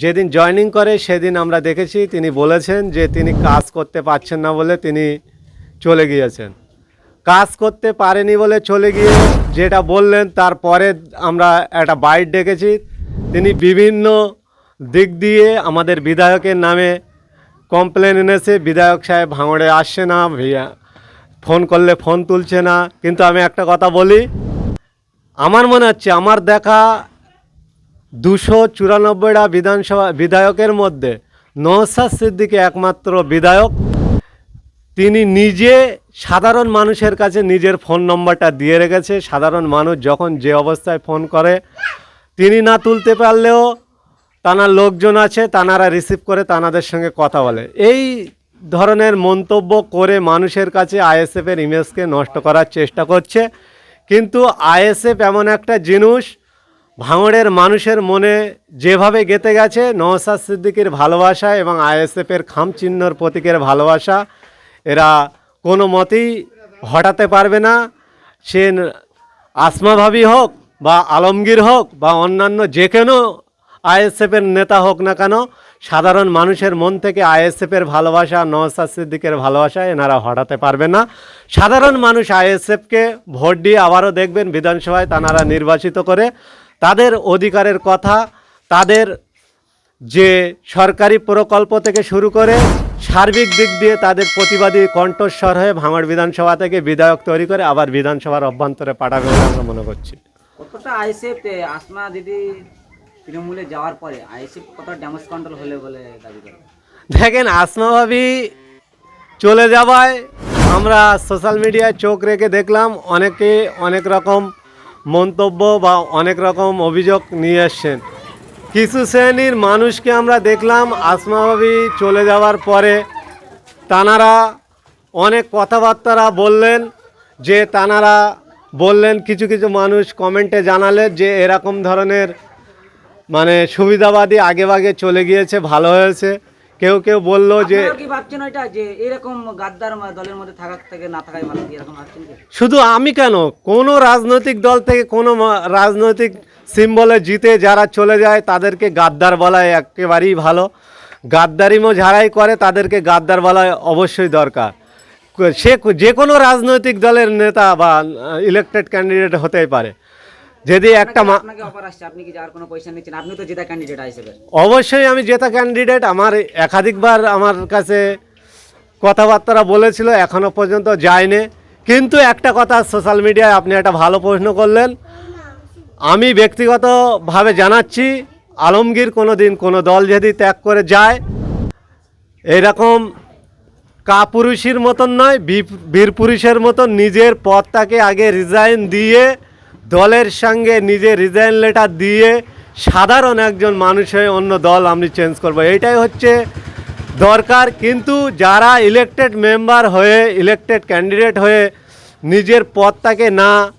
যেদিন জয়েনিং করে, সেদিন আমরা দেখেছি তিনি বলেছেন যে তিনি কাজ করতে পারছেন না বলে তিনি চলে গিয়েছেন। কাজ করতে পারেনি বলে চলে গিয়ে যেটা বললেন তারপরে আমরা একটা বাইট ডেকেছি তিনি বিভিন্ন দিক দিয়ে আমাদের বিধায়কের নামে কমপ্লেন এনেছে। বিধায়ক সাহেব ভাঙড়ে আসছে না ফোন করলে ফোন তুলছে না। কিন্তু আমি একটা কথা বলি, আমার মনে হচ্ছে, আমার দেখা দুশো চুরানব্বইটা বিধানসভা বিধায়কের মধ্যে নওসাদ সিদ্দিকী একমাত্র বিধায়ক। তিনি নিজে সাধারণ মানুষের কাছে নিজের ফোন নম্বরটা দিয়ে রেখেছে। সাধারণ মানুষ যখন যে অবস্থায় ফোন করে, তিনি না তুলতে পারলেও তানার লোকজন আছে, তানারা রিসিভ করে তানাদের সঙ্গে কথা বলে। এই ধরনের মন্তব্য করে মানুষের কাছে আইএসএফের ইমেজকে নষ্ট করার চেষ্টা করছে। কিন্তু আইএসএফ এমন একটা জিনিস ভাঙড়ের মানুষের মনে যেভাবে গেঁথে গেছে নওসাদ সিদ্দিকির ভালোবাসা এবং আইএসএফের খামচিহ্নর প্রতীকের ভালোবাসা, এরা কোনো মতেই হটাতে পারবে না। সে ন- আসমা ভাবি হোক বা আলমগীর হোক বা অন্যান্য যে কোনো আইএসএফের নেতা হোক না কেন, সাধারণ মানুষের মন থেকে আইএসএফের ভালোবাসা নওসাদ সিদ্দিকের ভালোবাসা এনারা হটাতে পারবে না। সাধারণ মানুষ আইএসএফকে ভোট দিয়ে আবারও দেখবেন বিধানসভায় তানারা নির্বাচিত করে। তাদের অধিকারের কথা তাদের যে সরকারি প্রকল্প থেকে শুরু করে সার্বিক দিক দিয়ে তাদের প্রতিবাদী কণ্ঠস্বর হয়ে ভাঙড় বিধানসভা থেকে বিধায়ক তৈরি করে আবার বিধানসভার অভ্যন্তরে পাঠাবে বলে আমরা মনে করছি। কতটা আইসেফ আসমা দিদি তৃণমূলে যাওয়ার পরে আইসেফ কতটা ড্যামেজ কন্ট্রোল হলে বলে দাবি করে? দেখেন আসমা ভাবি চলে যাওয়ায় আমরা সোশ্যাল মিডিয়ায় চোখ রেখে দেখলাম অনেকে অনেক রকম মন্তব্য বা অনেক রকম অভিযোগ নিয়ে এসছেন। কিছু শ্রেণির মানুষকে আমরা দেখলাম আসমা ভাবি চলে যাওয়ার পরে তানারা অনেক কথাবার্তারা বললেন, যে তানারা বললেন, কিছু কিছু মানুষ কমেন্টে জানালেন যে এরকম ধরনের মানে সুবিধাবাদী আগে ভাগে চলে গিয়েছে, ভালো হয়েছে। কেউ কেউ বলল যে কি ভাবছেন যে এরকম গাদ্দার দলের মধ্যে থাকার থেকে না থাকাই ভালো এরকম ভাবছেন শুধু আমি কেন? কোনো রাজনৈতিক দল থেকে কোনো রাজনৈতিক সিম্বলে জিতে যারা চলে যায় তাদেরকে গাদ্দার বলাই একেবারেই ভালো। গাদ্দারিমো যারাই করে তাদেরকে গাদ্দার বলা অবশ্যই দরকার। সে যে কোনো রাজনৈতিক দলের নেতা বা ইলেকটেড ক্যান্ডিডেট হতেই পারে। যদি একটা মা আপনাকে অফার আসছে আপনি কি যাওয়ার কোনো পয়সা নিচ্ছেন? আপনি তো জেতা ক্যান্ডিডেট আইসেফের অবশ্যই আমি জেতা ক্যান্ডিডেট আমার একাধিকবার আমার কাছে কথাবার্তা বলেছিল এখনও পর্যন্ত যায়নি। কিন্তু একটা কথা সোশ্যাল মিডিয়ায় আপনি একটা ভালো প্রশ্ন করলেন। আমি ব্যক্তিগতভাবে জানাচ্ছি আলমগীর কোনো দিন কোনো দল যদি ত্যাগ করে যায় এরকম কাপুরুষের মতন নয় বীর- বীর পুরুষের মতন নিজের পদটাকে আগে রিজাইন দিয়ে দলের সঙ্গে নিজে রিজাইন লেটার দিয়ে সাধারণ একজন মানুষ হয়ে অন্য দল আমি চেঞ্জ করব। এইটাই হচ্ছে দরকার। কিন্তু যারা ইলেকটেড মেম্বার হয়ে ইলেকটেড ক্যান্ডিডেট হয়ে নিজের পদটাকে না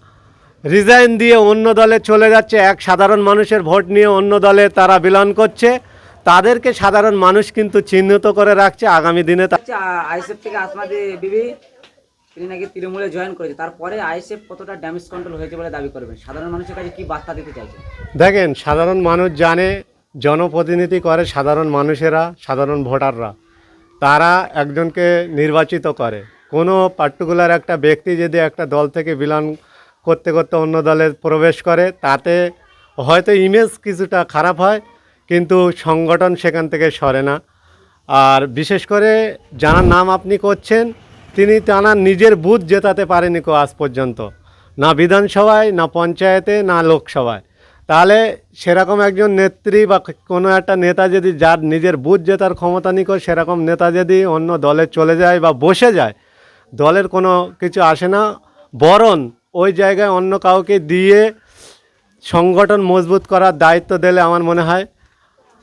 রিজাইন দিয়ে অন্য দলে চলে যাচ্ছে, এক সাধারণ মানুষের ভোট নিয়ে অন্য দলে তারা বিলন করছে, তাদেরকে সাধারণ মানুষ কিন্তু চিহ্নিত করে রাখছে। আগামী দিনে তা- আইসেফ থেকে আসমা দি- বিবি তিনি নাকি তৃণমূলে জয়েন করেছে। তারপরে আইসেফ কতটা ড্যামেজ কন্ট্রোল হয়েছে বলে দাবি করবেন? সাধারণ মানুষের কাছে কি বার্তা দিতে চাইছেন? দেখেন, সাধারণ মানুষ জানে, জনপ্রতিনিধি করে সাধারণ মানুষেরা, সাধারণ ভোটাররা। তারা একজনকে নির্বাচিত করে। কোনো পার্টিকুলার একটা ব্যক্তি যদি একটা দল থেকে বিলন করতে করতে অন্য দলে প্রবেশ করে, তাতে হয়তো ইমেজ কিছুটা খারাপ হয়, কিন্তু সংগঠন সেখান থেকে সরে না। আর বিশেষ করে যার নাম আপনি করছেন তিনি তানার নিজের বুথ জেতাতে পারেনি কো আজ পর্যন্ত। না বিধানসভায়, না পঞ্চায়েতে, না লোকসভায়। তাহলে সেরকম একজন নেত্রী বা কোনো একটা নেতা যদি যার নিজের বুথ জেতার ক্ষমতা নিকো সেরকম নেতা যদি অন্য দলে চলে যায় বা বসে যায়, দলের কোনো কিছু আসে না। বরং ওই জায়গায় অন্য কাউকে দিয়ে সংগঠন মজবুত করার দায়িত্ব দিলে আমার মনে হয়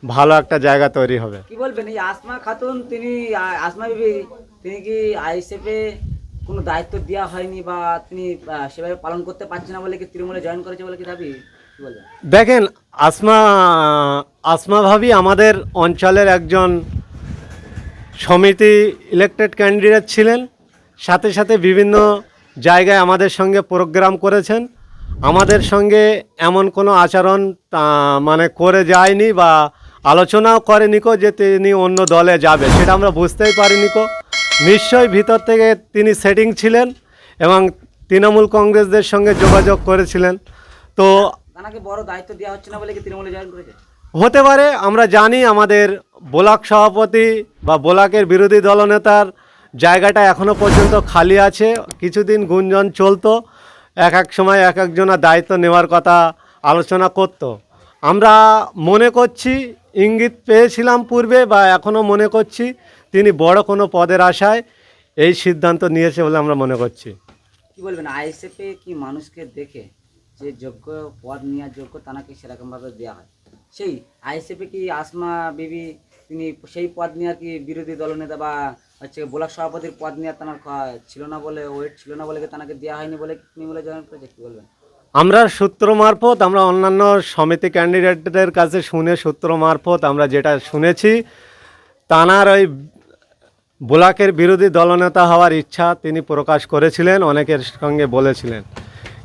ভালো একটা জায়গা তৈরি হবে। কি বলবেন? এই আসমা খাতুন, তিনি আসমা বিবি তিনি কি আইসেফে কোনো দায়িত্ব দেওয়া হয়নি বা তিনি সেভাবে পালন করতে পারছে না বলে কি তৃণমূলে জয়েন করেছে বলে কি দাবি? দেখেন, আসমা আসমা ভাবি আমাদের অঞ্চলের একজন সমিতি ইলেকটেড ক্যান্ডিডেট ছিলেন। সাথে সাথে বিভিন্ন জায়গায় আমাদের সঙ্গে প্রোগ্রাম করেছেন। আমাদের সঙ্গে এমন কোনো আচরণ মানে করে যায়নি বা আলোচনাও করেনিকো যে তিনি অন্য দলে যাবে। সেটা আমরা বুঝতেই পারিনিকো নিশ্চয়ই ভিতর থেকে তিনি সেটিং ছিলেন এবং তৃণমূল কংগ্রেসদের সঙ্গে যোগাযোগ করেছিলেন। তো বড় দায়িত্ব দেওয়া হচ্ছে না বলে কি তৃণমূলে জয়েন করেছে? হতে পারে আমরা জানি আমাদের ব্লক সভাপতি বা ব্লকের বিরোধী দলনেতার জায়গাটা এখনও পর্যন্ত খালি আছে কিছুদিন গুঞ্জন চলতো এক এক সময় এক একজনের দায়িত্ব নেওয়ার কথা আলোচনা করত। আমরা মনে করছি ইঙ্গিত পেয়েছিলাম পূর্বে বা এখনও মনে করছি তিনি বড় কোনো পদের আশায় এই সিদ্ধান্ত নিয়েছে বলে আমরা মনে করছি। কি বলবেন? আইএসএফে কি মানুষকে দেখে যে যোগ্য পদ নেওয়ার যোগ্য তাকে সেরকমভাবে দেওয়া হয়? সেই আইএসএফে কি আসমা বিবি তিনি সেই পদ নেওয়ার কি বিরোধী দলনেতা বা হচ্ছে ব্লক সভাপতির পদ নেওয়ার তার ছিল না বলে ওয়েট ছিল না বলে কি তাকে দেওয়া হয়নি বলে তিনি বলে করেছে? কি বলবেন? আমরা সূত্র মারফত আমরা অন্যান্য সমিতি ক্যান্ডিডেটদের কাছে শুনে সূত্র মারফত আমরা যেটা শুনেছি তানার ওই ব্লকের বিরোধী দলনেতা হওয়ার ইচ্ছা তিনি প্রকাশ করেছিলেন, অনেকের সঙ্গে বলেছিলেন।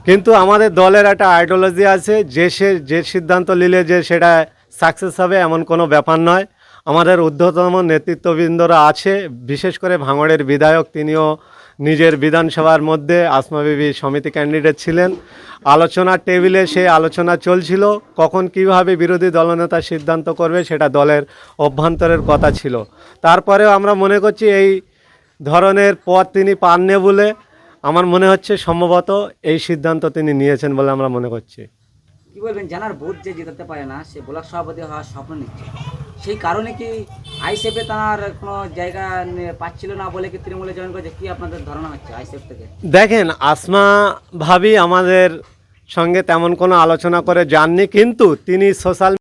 কিন্তু আমাদের দলের একটা আইডিওলজি আছে, যে সে, যে সিদ্ধান্ত নিলে যে সেটা সাকসেস হবে, এমন কোনো ব্যাপার নয়। আমাদের ঊর্ধ্বতম নেতৃত্ববৃন্দরা আছে, বিশেষ করে ভাঙড়ের বিধায়ক তিনিও নিজের বিধানসভার মধ্যে আসমা বিবি সমিতি ক্যান্ডিডেট ছিলেন। আলোচনার টেবিলে সেই আলোচনা চলছিল, কখন কীভাবে বিরোধী দলনেতা সিদ্ধান্ত করবে সেটা দলের অভ্যন্তরের কথা ছিল। তারপরেও আমরা মনে করছি এই ধরনের পথ তিনি পাননি বলে আমার মনে হচ্ছে সম্ভবত এই সিদ্ধান্ত তিনি নিয়েছেন বলে আমরা মনে করছি। কি বলবেন? জানার বুথ যে জেতাতে পারে না, সে ব্লক সভাপতি হওয়ার স্বপ্ন নিচ্ছে। সেই কারণে কি আইসেফে তার কোনো জায়গা পাচ্ছিল না বলে কি তৃণমূলে জয়েন করেছে? কি আপনাদের ধারণা হচ্ছে আইসেফ থেকে? দেখেন, আসমা ভাবি আমাদের সঙ্গে তেমন কোনো আলোচনা করে যাননি, কিন্তু তিনি সোশ্যাল